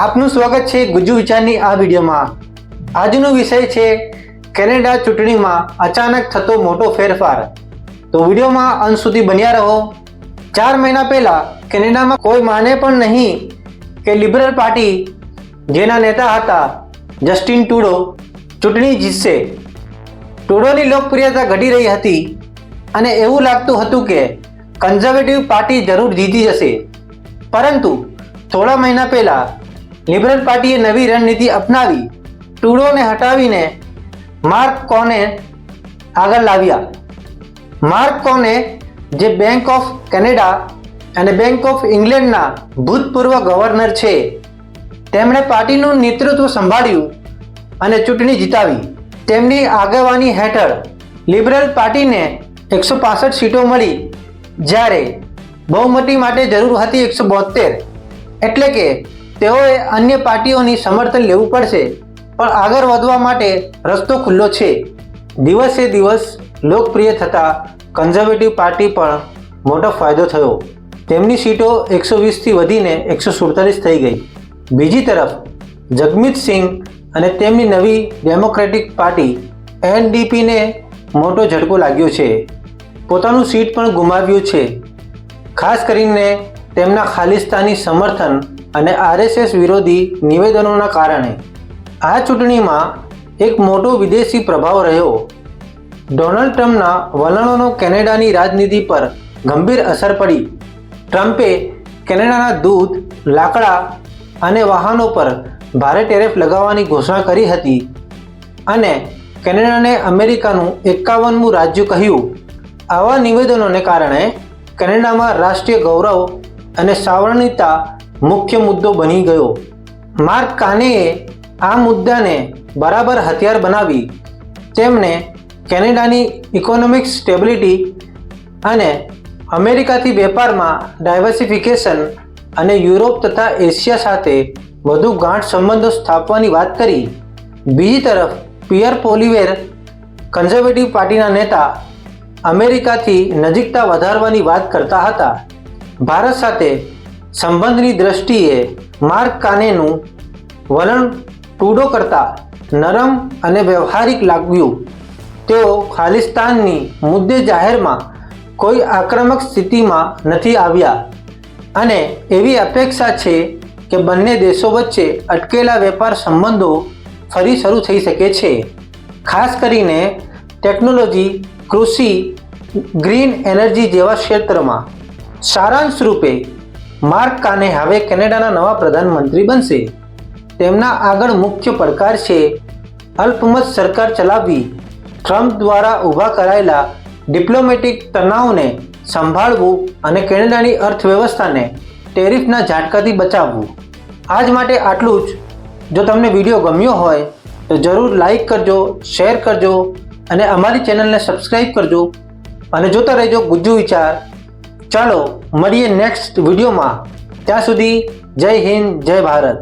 આપનું સ્વાગત છે ગુજ્જુ વિચારની આ વિડીયોમાં. આજનો વિષય છે કેનેડા ચૂંટણીમાં અચાનક થતો મોટો ફેરફાર. તો વિડીયોમાં અંત સુધી બન્યા રહો. ચાર મહિના પહેલા કેનેડામાં કોઈ માને પણ નહીં કે લિબરલ પાર્ટી, જેના નેતા હતા જસ્ટિન ટુડો, ચૂંટણી જીતશે. ટુડોની લોકપ્રિયતા ઘટી રહી હતી અને એવું લાગતું હતું કે કન્ઝર્વેટિવ પાર્ટી જરૂર જીતી જશે. પરંતુ થોડા મહિના પહેલા લિબરલ પાર્ટીએ નવી રણનીતિ અપનાવી. ટુડોને હટાવીને માર્ક કોને આગળ લાવ્યા? માર્ક કોને જે બેંક ઓફ કેનેડા અને બેંક ઓફ ઇંગ્લેન્ડના ભૂતપૂર્વ ગવર્નર છે, તેમણે પાર્ટીનું નેતૃત્વ સંભાળ્યું અને ચૂંટણી જીતાવી. તેમની આગેવાની હેઠળ લિબરલ પાર્ટીને એકસો પાસઠ સીટો મળી, જ્યારે બહુમતી માટે જરૂર હતી એકસો બોતેર એટલે કે તેઓએ અન્ય પાર્ટીઓની સમર્થન લેવું પડશે, પણ આગળ વધવા માટે રસ્તો ખુલ્લો છે. દિવસે દિવસ લોકપ્રિય થતાં કન્ઝર્વેટિવ પાર્ટી પણ મોટો ફાયદો થયો. તેમની સીટો એકસો વીસથી વધીને એકસો સુડતાલીસ થઈ ગઈ. બીજી તરફ, જગમીત સિંહ અને તેમની નવી ડેમોક્રેટિક પાર્ટી એનડીપીને મોટો ઝટકો લાગ્યો છે. પોતાનું સીટ પણ ગુમાવ્યું છે. ખાસ કરીને તેમના ખાલિસ્તાની સમર્થન અને આરએસએસ વિરોધી નિવેદનોના કારણે આ ચૂંટણીમાં એક મોટો વિદેશી પ્રભાવ રહ્યો. ડોનાલ્ડ ટ્રમ્પના વલણોનો કેનેડાની રાજનીતિ પર ગંભીર અસર પડી. ટ્રમ્પે કેનેડાના દૂધ લાકડા અને વાહનો પર ભારે ટેરેફ લગાવવાની ઘોષણા કરી હતી અને કેનેડાને અમેરિકાનું એકાવનમું રાજ્ય કહ્યું. આવા નિવેદનોને કારણે કેનેડામાં રાષ્ટ્રીય ગૌરવ અને સાવરણીતા મુખ્ય મુદ્દો બની ગયો. માર્ક કાનેએ આ મુદ્દાને બરાબર હથિયાર બનાવી. તેમણે કેનેડાની ઇકોનોમિક સ્ટેબિલિટી અને અમેરિકાથી વેપારમાં ડાયવર્સિફિકેશન અને યુરોપ તથા એશિયા સાથે વધુ ગાંઠ સંબંધો સ્થાપવાની વાત કરી. બીજી તરફ, પિયર પોલિવેર કન્ઝર્વેટિવ પાર્ટીના નેતા અમેરિકાથી નજીકતા વધારવાની વાત કરતા હતા. ભારત સાથે સંબંધની દ્રષ્ટિએ માર્ક કાનેનું વલણ ટૂડો કરતા નરમ અને વ્યવહારિક લાગ્યું. તેઓ ખાલિસ્તાનની મુદ્દે જાહેરમાં કોઈ આક્રમક સ્થિતિમાં નથી આવ્યા. અને એવી અપેક્ષા છે કે બંને દેશો વચ્ચે અટકેલા વેપાર સંબંધો ફરી શરૂ થઈ શકે છે. ખાસ કરીને ટેકનોલોજી, કૃષિ, ગ્રીન એનર્જી જેવા ક્ષેત્રમાં. સારાંશ રૂપે માર્ક કાને હવે કેનેડાના નવા પ્રધાનમંત્રી બનશે. તેમના આગળ મુખ્ય પડકાર છે અલ્પમત સરકાર ચલાવવી. ટ્રમ્પ દ્વારા ઊભા કરાયેલા ડિપ્લોમેટિક તણાવને સંભાળવું અને કેનેડાની અર્થવ્યવસ્થાને ટેરિફના ઝાટકાથી બચાવવું. આજ માટે આટલું જ. જો તમને વીડિયો ગમ્યો હોય, તો જરૂર લાઈક કરજો, શેર કરજો અને અમારી ચેનલને સબસ્ક્રાઈબ કરજો. અને જોતા રહેજો ગુજ્જુ વિચાર. ચાલો મળીએ નેક્સ્ટ વિડીયોમાં. ત્યાં સુધી જય હિન્દ જય ભારત.